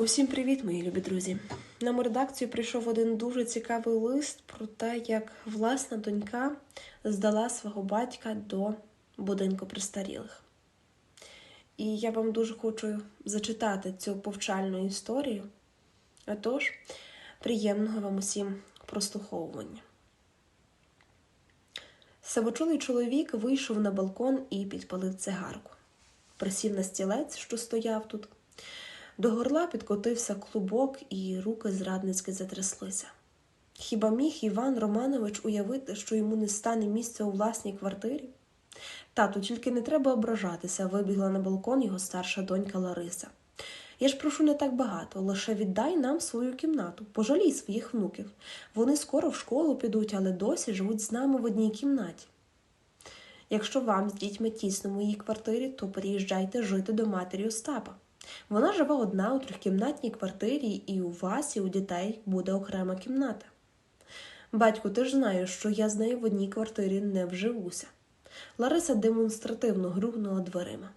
Усім привіт, мої любі друзі! Нам у редакцію прийшов один дуже цікавий лист про те, як власна донька здала свого батька до будинку престарілих. І я вам дуже хочу зачитати цю повчальну історію. Отож, приємного вам усім прослуховування. Савочолий чоловік вийшов на балкон і підпалив цигарку. Присів на стілець, що стояв тут. До горла підкотився клубок, і руки зрадницьки затряслися. Хіба міг Іван Романович уявити, що йому не стане місця у власній квартирі? Тату, тільки не треба ображатися, вибігла на балкон його старша донька Лариса. Я ж прошу не так багато, лише віддай нам свою кімнату, пожалій своїх внуків. Вони скоро в школу підуть, але досі живуть з нами в одній кімнаті. Якщо вам з дітьми тісно в моїй квартирі, то переїжджайте жити до матері Остапа. Вона живе одна у трьохкімнатній квартирі, і у вас, і у дітей буде окрема кімната. Батьку, ти ж знаєш, що я з нею в одній квартирі не вживуся. Лариса демонстративно грюкнула дверима.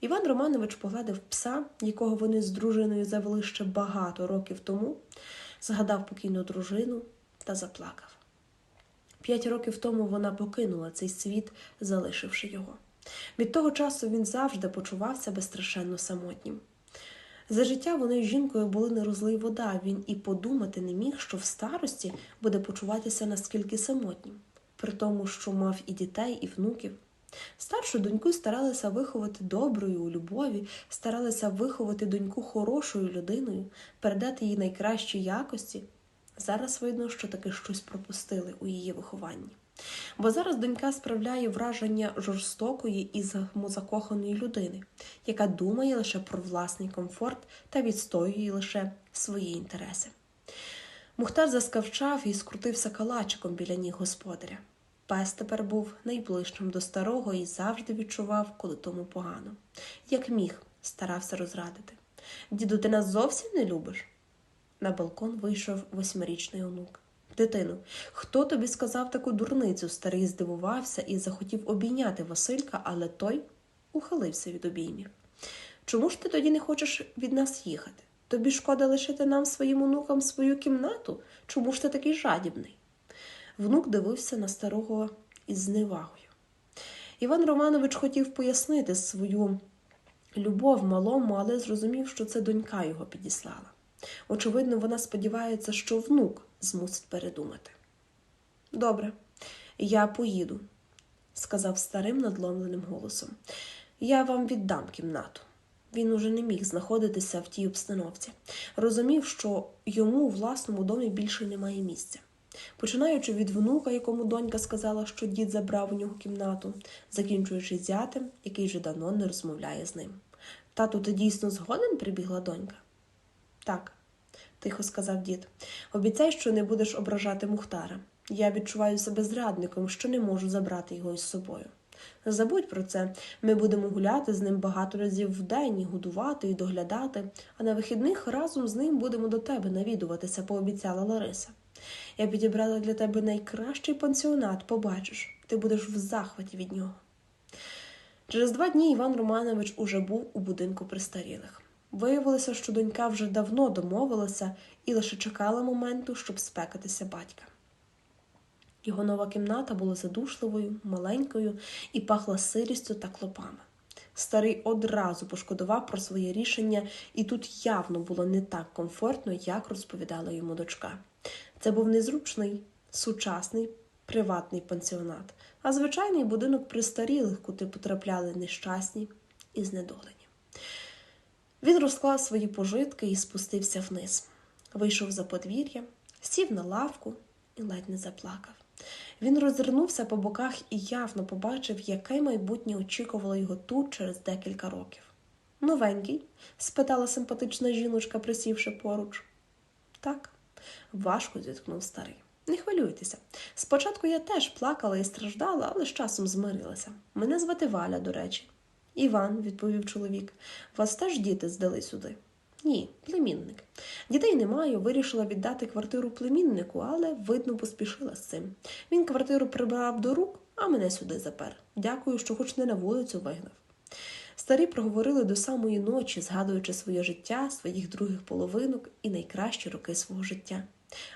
Іван Романович погладив пса, якого вони з дружиною завели ще багато років тому, згадав покійну дружину та заплакав. П'ять років тому вона покинула цей світ, залишивши його. Від того часу він завжди почував себе страшенно самотнім. За життя вони з жінкою були не розлий вода, він і подумати не міг, що в старості буде почуватися наскільки самотнім, при тому, що мав і дітей, і внуків. Старшу доньку старалися виховати доброю у любові, старалися виховати доньку хорошою людиною, передати їй найкращі якості. Зараз видно, що таки щось пропустили у її вихованні. Бо зараз донька справляє враження жорстокої і закоханої людини, яка думає лише про власний комфорт та відстоює лише свої інтереси. Мухтар заскавчав і скрутився калачиком біля ніг господаря. Пес тепер був найближчим до старого і завжди відчував, коли тому погано. Як міг, старався розрадити. Діду, ти нас зовсім не любиш? На балкон вийшов восьмирічний онук. Дитину, хто тобі сказав таку дурницю? Старий здивувався і захотів обійняти Василька, але той ухилився від обіймів. Чому ж ти тоді не хочеш від нас їхати? Тобі шкода лишити нам своїм онукам свою кімнату? Чому ж ти такий жадібний? Внук дивився на старого із зневагою. Іван Романович хотів пояснити свою любов малому, але зрозумів, що це донька його підіслала. Очевидно, вона сподівається, що внук змусить передумати. Добре, я поїду, сказав старим надломленим голосом. Я вам віддам кімнату. Він уже не міг знаходитися в тій обстановці. Розумів, що йому у власному домі більше немає місця. Починаючи від внука, якому донька сказала, що дід забрав у нього кімнату, закінчуючи зятем, який вже давно не розмовляє з ним. Тату, ти дійсно згоден? прибігла донька. Так, тихо сказав дід. Обіцяй, що не будеш ображати Мухтара. Я відчуваю себе зрадником, що не можу забрати його із собою. Забудь про це, ми будемо гуляти з ним багато разів в день, і годувати і доглядати, а на вихідних разом з ним будемо до тебе навідуватися, пообіцяла Лариса. Я підібрала для тебе найкращий пансіонат, побачиш, ти будеш в захваті від нього. Через два дні Іван Романович уже був у будинку престарілих. Виявилося, що донька вже давно домовилася і лише чекала моменту, щоб спекатися батька. Його нова кімната була задушливою, маленькою і пахла сирістю та клопами. Старий одразу пошкодував про своє рішення, і тут явно було не так комфортно, як розповідала йому дочка. Це був незручний, сучасний, приватний пансіонат, а звичайний будинок престарілих, куди потрапляли нещасні і знедолені. Він розклав свої пожитки і спустився вниз. Вийшов за подвір'я, сів на лавку і ледь не заплакав. Він розвернувся по боках і явно побачив, яке майбутнє очікувало його тут через декілька років. Новенький? спитала симпатична жіночка, присівши поруч. Так, важко зіткнув старий. Не хвилюйтеся. Спочатку я теж плакала і страждала, але з часом змирилася. Мене звати Валя, до речі. Іван, відповів чоловік, вас теж діти здали сюди? Ні, племінник. Дітей не маю, вирішила віддати квартиру племіннику, але, видно, поспішила з цим. Він квартиру прибрав до рук, а мене сюди запер. Дякую, що хоч не на вулицю вигнав. Старі проговорили до самої ночі, згадуючи своє життя, своїх других половинок і найкращі роки свого життя.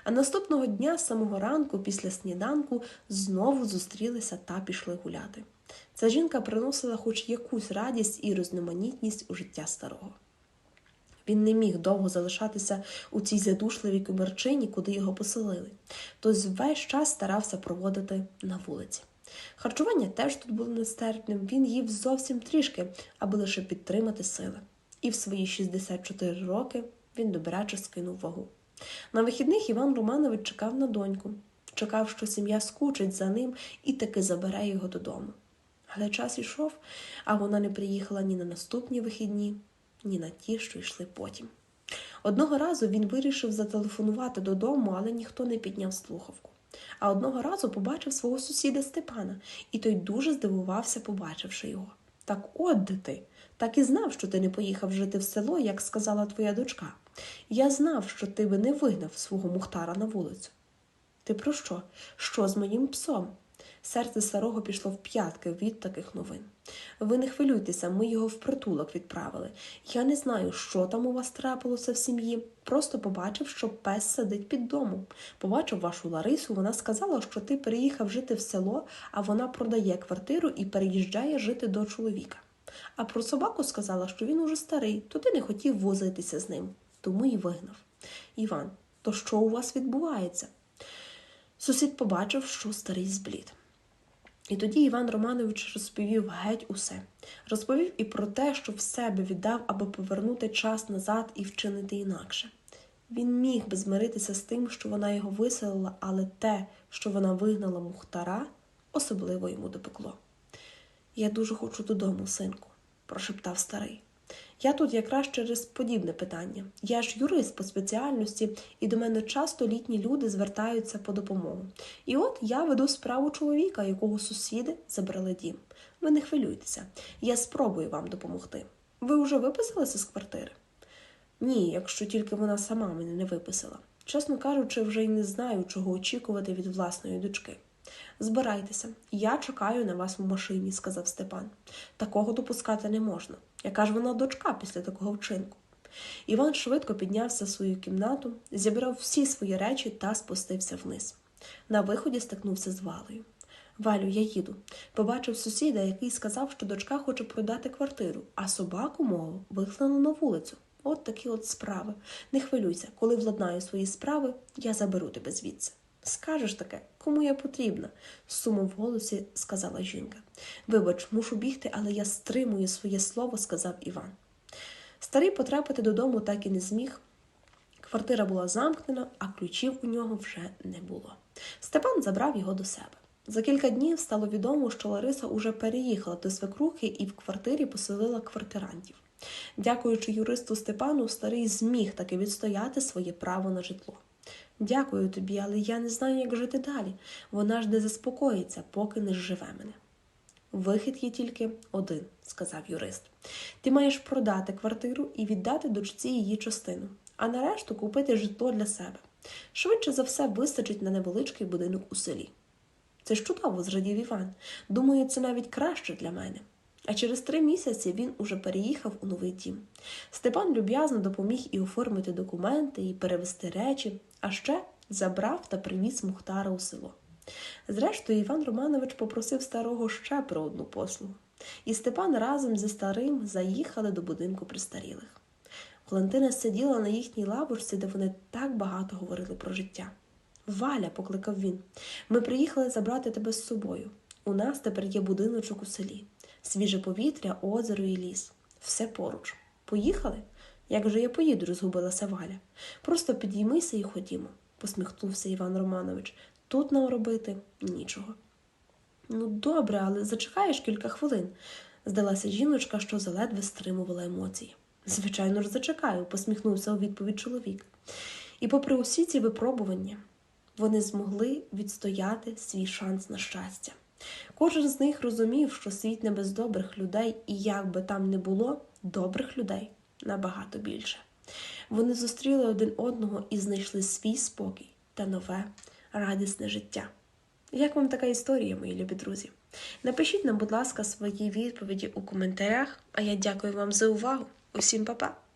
А наступного дня, з самого ранку, після сніданку, знову зустрілися та пішли гуляти. Ця жінка приносила хоч якусь радість і різноманітність у життя старого. Він не міг довго залишатися у цій задушливій комірчині, куди його поселили, тож весь час старався проводити на вулиці. Харчування теж тут було нестерпним, він їв зовсім трішки, аби лише підтримати сили. І в свої 64 роки він добряче скинув вагу. На вихідних Іван Романович чекав на доньку, чекав, що сім'я скучить за ним і таки забере його додому. Але час ішов, а вона не приїхала ні на наступні вихідні, ні на ті, що йшли потім. Одного разу він вирішив зателефонувати додому, але ніхто не підняв слухавку. А одного разу побачив свого сусіда Степана, і той дуже здивувався, побачивши його. Так от де ти. Так і знав, що ти не поїхав жити в село, як сказала твоя дочка. Я знав, що ти би не вигнав свого мухтара на вулицю. Ти про що? Що з моїм псом? Серце старого пішло в п'ятки від таких новин. Ви не хвилюйтеся, ми його в притулок відправили. Я не знаю, що там у вас трапилося в сім'ї. Просто побачив, що пес сидить під домом. Побачив вашу Ларису, вона сказала, що ти переїхав жити в село, а вона продає квартиру і переїжджає жити до чоловіка. А про собаку сказала, що він уже старий, то ти не хотів возитися з ним, тому і вигнав. Іван, то що у вас відбувається? Сусід побачив, що старий зблід. І тоді Іван Романович розповів геть усе. Розповів і про те, що в себе віддав, аби повернути час назад і вчинити інакше. Він міг би змиритися з тим, що вона його виселила, але те, що вона вигнала Мухтара, особливо йому допекло. Я дуже хочу додому, синку, прошептав старий. Я тут якраз через подібне питання. Я ж юрист по спеціальності, і до мене часто літні люди звертаються по допомогу. І от я веду справу чоловіка, якого сусіди забрали дім. Ви не хвилюйтеся, я спробую вам допомогти. Ви вже виписалися з квартири? Ні, якщо тільки вона сама мене не виписала. Чесно кажучи, вже й не знаю, чого очікувати від власної дочки. Збирайтеся, я чекаю на вас в машині, сказав Степан. Такого допускати не можна. Яка ж вона дочка після такого вчинку? Іван швидко піднявся в свою кімнату, зібрав всі свої речі та спустився вниз. На виході стикнувся з Валею. Валю, я їду. Побачив сусіда, який сказав, що дочка хоче продати квартиру, а собаку мову вихлено на вулицю. От такі от справи. Не хвилюйся, коли владнаю свої справи, я заберу тебе звідси. Скажеш таке, кому я потрібна? з сумом в голосі сказала жінка. Вибач, мушу бігти, але я стримую своє слово, сказав Іван. Старий потрапити додому так і не зміг. Квартира була замкнена, а ключів у нього вже не було. Степан забрав його до себе. За кілька днів стало відомо, що Лариса уже переїхала до свекрухи і в квартирі поселила квартирантів. Дякуючи юристу Степану, старий зміг таки відстояти своє право на житло. Дякую тобі, але я не знаю, як жити далі. Вона ж не заспокоїться, поки не зживе мене. Вихід є тільки один, сказав юрист. Ти маєш продати квартиру і віддати дочці її частину, а нарешту купити житло для себе. Швидше за все вистачить на невеличкий будинок у селі. Це ж чудово, зрадів Іван. Думаю, це навіть краще для мене. А через три місяці він уже переїхав у новий дім. Степан люб'язно допоміг і оформити документи, і перевести речі, а ще забрав та привіз Мухтара у село. Зрештою, Іван Романович попросив старого ще про одну послугу, і Степан разом зі старим заїхали до будинку престарілих. Валентина сиділа на їхній лавочці, де вони так багато говорили про життя. Валя, покликав він, ми приїхали забрати тебе з собою. У нас тепер є будиночок у селі, свіже повітря, озеро і ліс. Все поруч. Поїхали? Як же я поїду, розгубилася Валя. Просто підіймися і ходімо, посміхнувся Іван Романович. Тут нам робити нічого. Ну, добре, але зачекаєш кілька хвилин, здалася жіночка, що заледве стримувала емоції. Звичайно ж, зачекаю, посміхнувся у відповідь чоловік. І, попри усі ці випробування, вони змогли відстояти свій шанс на щастя. Кожен з них розумів, що світ не без добрих людей, і як би там не було, добрих людей набагато більше. Вони зустріли один одного і знайшли свій спокій та нове радісне життя. Як вам така історія, мої любі друзі? Напишіть нам, будь ласка, свої відповіді у коментарях, а я дякую вам за увагу. Усім па-па!